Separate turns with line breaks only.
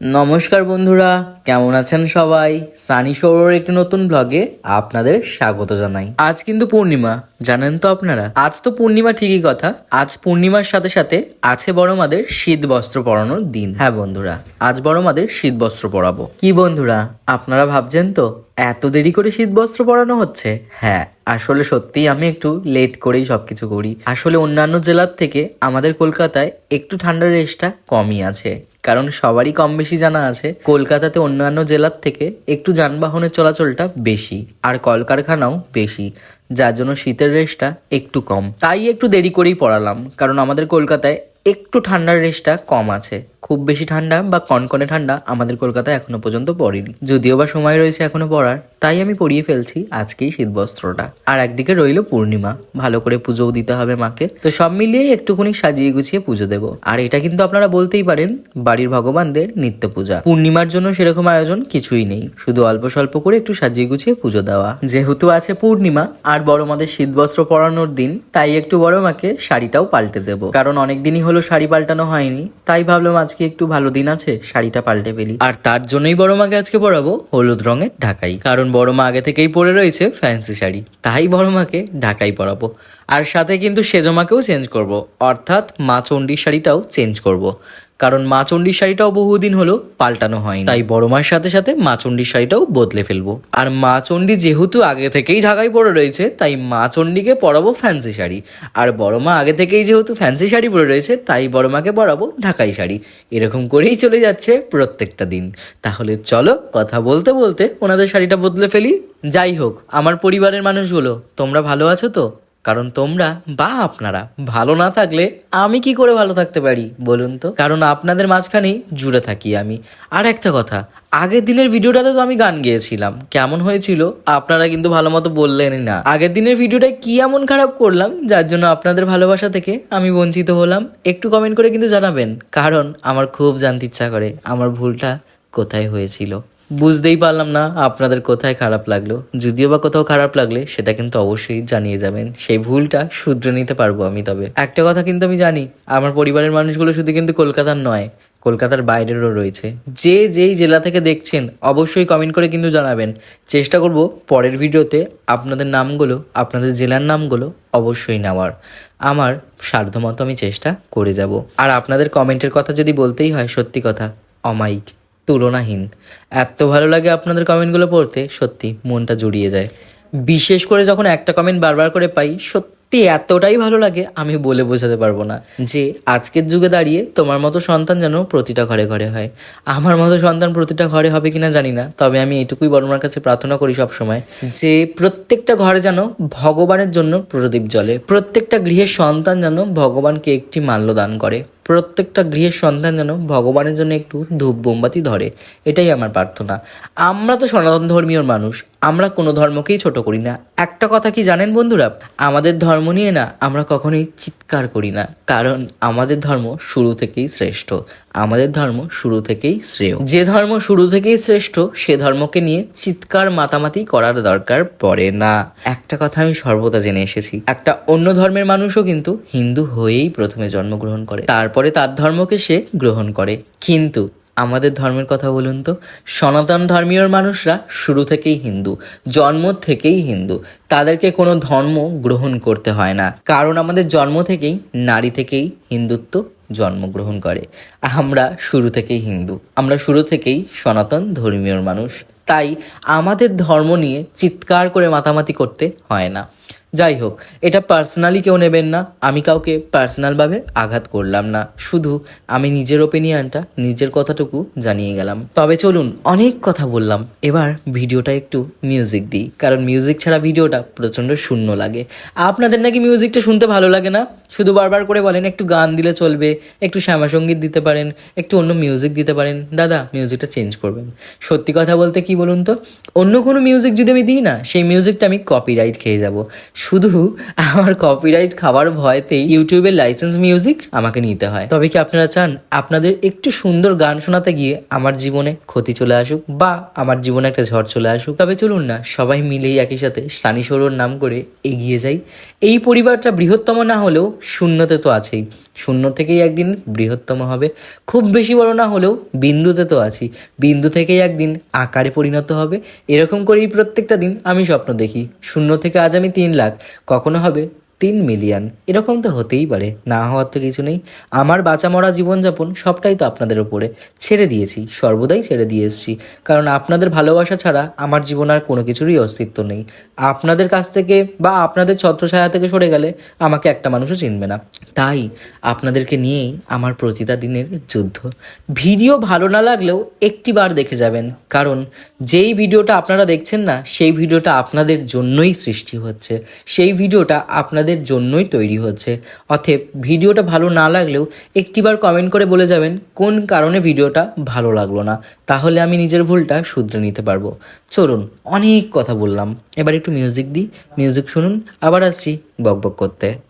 নমস্কার বন্ধুরা কেমন আছেন সবাই? সানি সৌরের একটি নতুন ব্লগে আপনাদের স্বাগত জানাই। আজ কিন্তু পূর্ণিমা জানেন তো আপনারা? আজ তো পূর্ণিমা ঠিকই কথা। আজ পূর্ণিমার সাথে সাথে আছে বড় মাদের শীত বস্ত্র পরানোর দিন। হ্যাঁ বন্ধুরা আজ বড় মাদের শীত বস্ত্র পরাবো। কি বন্ধুরা আপনারা ভাবছেন তো? এত দেরি করে শীত বস্ত্র পরানো হচ্ছে? হ্যাঁ আসলে সত্যি আমি একটু লেট করেই সবকিছু করি। আসলে অন্যান্য জেলার থেকে আমাদের কলকাতায় একটু ঠান্ডার রেসটা কমই আছে। কারণ সবারই কম বেশি জানা আছে, কলকাতাতে অন্যান্য জেলার থেকে একটু যানবাহনের চলাচলটা বেশি আর কলকারখানাও বেশি, যার জন্য শীতের রেসটা একটু কম। তাই একটু দেরি করেই পড়ালাম কারণ আমাদের কলকাতায় একটু ঠান্ডার রেসটা কম আছে। খুব বেশি ঠান্ডা বা কনকনে ঠান্ডা আমাদের কলকাতায় এখনও পর্যন্ত পড়েনি। যদিও বা সময় রয়েছে এখনও পড়ার, তাই আমি পরিয়ে ফেলছি আজকেই শীত বস্ত্রটা আর একদিকে রইল পূর্ণিমা, ভালো করে পুজোও দিতে হবে মাকে। তো সব মিলিয়ে একটুখানি সাজিয়ে গুছিয়ে পুজো দেবো। আর এটা কিন্তু আপনারা বলতেই পারেন, বাড়ির ভগবানদের নিত্য পূজা। পূর্ণিমার জন্য সেরকম আয়োজন কিছুই নেই, শুধু অল্প স্বল্প করে একটু সাজিয়ে গুছিয়ে পুজো দেওয়া। যেহেতু আছে পূর্ণিমা, আর বড় মাদের শীত বস্ত্র পরানোর দিন, তাই একটু বড় মাকে শাড়িটাও পাল্টে দেব। কারণ অনেক দিনই হলো শাড়ি পাল্টানো হয়নি, তাই ভাবলাম আজকে একটু ভালো দিন আছে? শাড়িটা পাল্টে ফেলি। আর তার জন্যই বড় মাকে আজকে পরাবো হলুদ রঙের ঢাকাই। কারণ বড় মা আগে থেকেই পরে রয়েছে ফ্যান্সি শাড়ি। তাই বড় মাকে ঢাকাই পরাবো। আর সাথে কিন্তু সেজমাকেও চেঞ্জ করব। অর্থাৎ মা চণ্ডীর শাড়িটাও চেঞ্জ করব। কারণ মা চণ্ডীর শাড়িটাও বহুদিন হলো পাল্টানো হয়নি। তাই বড় মার সাথে সাথে মা চণ্ডীর শাড়িটাও বদলে ফেলব। আর মা চণ্ডী যেহেতু আগে থেকেই ঢাকায় পরে রয়েছে, তাই মা চণ্ডীকে পরাবো ফ্যান্সি শাড়ি। আর বড় মা আগে থেকেই যেহেতু ফ্যান্সি শাড়ি পরে রয়েছে, তাই বড় মাকে পরাবো ঢাকাই শাড়ি। এরকম করেই চলে যাচ্ছে প্রত্যেকটা দিন। তাহলে চলো কথা বলতে বলতে ওনাদের শাড়িটা বদলে ফেলি। যাই হোক, আমার পরিবারের মানুষগুলো, তোমরা ভালো আছো তো? কারণ তোমরা বা আপনারা ভালো না থাকলে আমি কি করে ভালো থাকতে পারি, বলুন তো? কারণ আপনাদের মাঝখানেই জুড়ে থাকি আমি। আর একটা কথা, আগের দিনের ভিডিওটাতে তো আমি গান গেয়েছিলাম। কেমন হয়েছিল আপনারা কিন্তু ভালো মতো বললেনই না। আগের দিনের ভিডিওটা কি এমন খারাপ করলাম, যার জন্য আপনাদের ভালোবাসা থেকে আমি বঞ্চিত হলাম, একটু কমেন্ট করে কিন্তু জানাবেন। কারণ আমার খুব জানতে ইচ্ছা করে, আমার ভুলটা কোথায় হয়েছিল? বুঝতেই পারলাম না আপনাদের কোথায় খারাপ লাগল। যদিও বা কোথাও খারাপ লাগলে সেটা কিন্তু অবশ্যই জানিয়ে যাবেন। সেই ভুলটা শুধরে নিতে পারব আমি তবে। একটা কথা কিন্তু আমি জানি, আমার পরিবারের মানুষগুলো শুধু কিন্তু কলকাতার নয়, কলকাতার বাইরেরও রয়েছে। যে যেই জেলা থেকে দেখছেন, অবশ্যই কমেন্ট করে কিন্তু জানাবেন। চেষ্টা করব পরের ভিডিওতে আপনাদের নামগুলো, আপনাদের জেলার নামগুলো অবশ্যই নেওয়ার। আমার সাধ্যমতো আমি চেষ্টা করে যাব। আর আপনাদের কমেন্টের কথা যদি বলতেই হয়, সত্যি কথা, অমায়িক। তুলনাহীন। এত ভালো লাগে আপনাদের কমেন্টগুলো পড়তে, সত্যি মনটা জুড়িয়ে যায়। বিশেষ করে যখন একটা কমেন্ট বারবার করে পাই, সত্যি এতটাই ভালো লাগে, আমি বলে বোঝাতে পারব না যে, আজকের যুগে দাঁড়িয়ে তোমার মতো সন্তান যেন প্রতিটা ঘরে ঘরে হয়। আমার মতো সন্তান প্রতিটা ঘরে হবে কিনা জানি না, তবে আমি এটুকুই বড়মার কাছে প্রার্থনা করি সব সময় যে, প্রত্যেকটা ঘরে যেন ভগবানের জন্য প্রদীপ জ্বলে, প্রত্যেকটা গৃহের সন্তান যেন ভগবানকে একটি মাল্য দান করে। প্রত্যেকটা গৃহের সন্তান যেন ভগবানের জন্য একটু ধূপ মোমবাতি ধরে, এটাই আমার প্রার্থনা। আমরা তো সনাতন ধর্মীয় মানুষ, আমরা কোনো ধর্মকেই ছোট করি না। একটা কথা কি জানেন বন্ধুরা? আমাদের ধর্ম নিয়ে না আমরা কখনোই চিৎকার করি না, কারণ আমাদের ধর্ম শুরু থেকেই শ্রেষ্ঠ, আমাদের ধর্ম শুরু থেকেই শ্রেয়। যে ধর্ম শুরু থেকেই শ্রেষ্ঠ, সে ধর্মকে নিয়ে চিৎকার মাতামাতি করার দরকার পড়ে না। একটা কথা আমি সর্বদা জেনে এসেছি, একটা অন্য ধর্মের মানুষও কিন্তু হিন্দু হয়েই প্রথমে জন্মগ্রহণ করে, তারপরে তার ধর্মকে সে গ্রহণ করে। কিন্তু আমাদের ধর্মের কথা বলুন তো, সনাতন ধর্মীয় মানুষরা শুরু থেকেই হিন্দু, জন্ম থেকেই হিন্দু। তাদেরকে কোনো ধর্ম গ্রহণ করতে হয় না। কারণ আমাদের জন্ম থেকেই, নারী থেকেই হিন্দুত্ব জন্মগ্রহণ করে। আমরা শুরু থেকেই হিন্দু। আমরা শুরু থেকেই সনাতন ধর্মীয় মানুষ। তাই আমাদের ধর্ম নিয়ে চিৎকার করে মাতামাতি করতে হয় না। যাই হোক এটা পার্সোনালি কেউ নেবেন না। আমি কাউকে পার্সোনালভাবে আঘাত করলাম না। শুধু আমি নিজের ওপিনিয়নটা নিজের কথাটুকু জানিয়ে গেলাম। তবে চলুন, অনেক কথা বললাম। এবার ভিডিওটা একটু মিউজিক দিই। কারণ মিউজিক ছাড়া ভিডিওটা প্রচণ্ড শূন্য লাগে। আপনাদের নাকি মিউজিকটা শুনতে ভালো লাগে না? শুধু বারবার করে বলেন, একটু গান দিলে চলবে, একটু শ্যামাসঙ্গীত দিতে পারেন, একটু অন্য মিউজিক দিতে পারেন। দাদা মিউজিকটা চেঞ্জ করবেন। সত্যি কথা বলতে কি বলুন তো? অন্য কোনো মিউজিক যদি আমি দিই না, সেই মিউজিকটা আমি কপিরাইট খেয়ে যাব। শুধু আমার কপিরাইট খাবার ভয়তেই ইউটিউবের লাইসেন্স মিউজিক আমাকে নিতে হয়। তবে কি আপনারা চান, আপনাদের একটু সুন্দর গান শোনাতে গিয়ে আমার জীবনে ক্ষতি চলে আসুক বা আমার জীবনে একটা ঝড় চলে আসুক? তবে চলুন না, সবাই মিলেই একই সাথে সানি সরোর নাম করে এগিয়ে যাই। এই পরিবারটা বৃহত্তম না হলেও শূন্যতে তো আছেই। শূন্য থেকেই একদিন বৃহত্তম হবে। খুব বেশি বড় না হলেও বিন্দুতে তো আছি। বিন্দু থেকেই একদিন আকারে পরিণত হবে। এরকম করেই প্রত্যেকটা দিন আমি স্বপ্ন দেখি। শূন্য থেকে আজ আমি তিন লাখ। কখনো হবে? তিন মিলিয়ন। এরকম তো হতেই পারে, না হওয়ার তো কিছু নেই। আমার বাঁচা মরা জীবনযাপন সবটাই তো আপনাদের ওপরে ছেড়ে দিয়েছি, সর্বদাই ছেড়ে দিয়ে এসেছি। কারণ আপনাদের ভালোবাসা ছাড়া আমার জীবন আর কোনো কিছুরই অস্তিত্ব নেই। আপনাদের কাছ থেকে বা আপনাদের ছত্রছায়া থেকে সরে গেলে আমাকে একটা মানুষও চিনবে না। তাই আপনাদেরকে নিয়েই আমার প্রতিটা দিনের যুদ্ধ। ভিডিও ভালো না লাগলেও একটি বার দেখে যাবেন। কারণ যেই ভিডিওটা আপনারা দেখছেন না, সেই ভিডিওটা আপনাদের জন্যই সৃষ্টি হচ্ছে। সেই ভিডিওটা আপনাদের জন্যই তৈরি হচ্ছে। অথেব ভিডিওটা ভালো না লাগলেও একটিবার কমেন্ট করে বলে যাবেন কোন কারণে ভিডিওটা ভালো লাগল না। তাহলে আমি নিজের ভুলটা শুধরে নিতে পারব। চলুন, অনেক কথা বললাম। এবার একটু মিউজিক দিই। মিউজিক শুনুন, আবার আসছি বক বক করতে।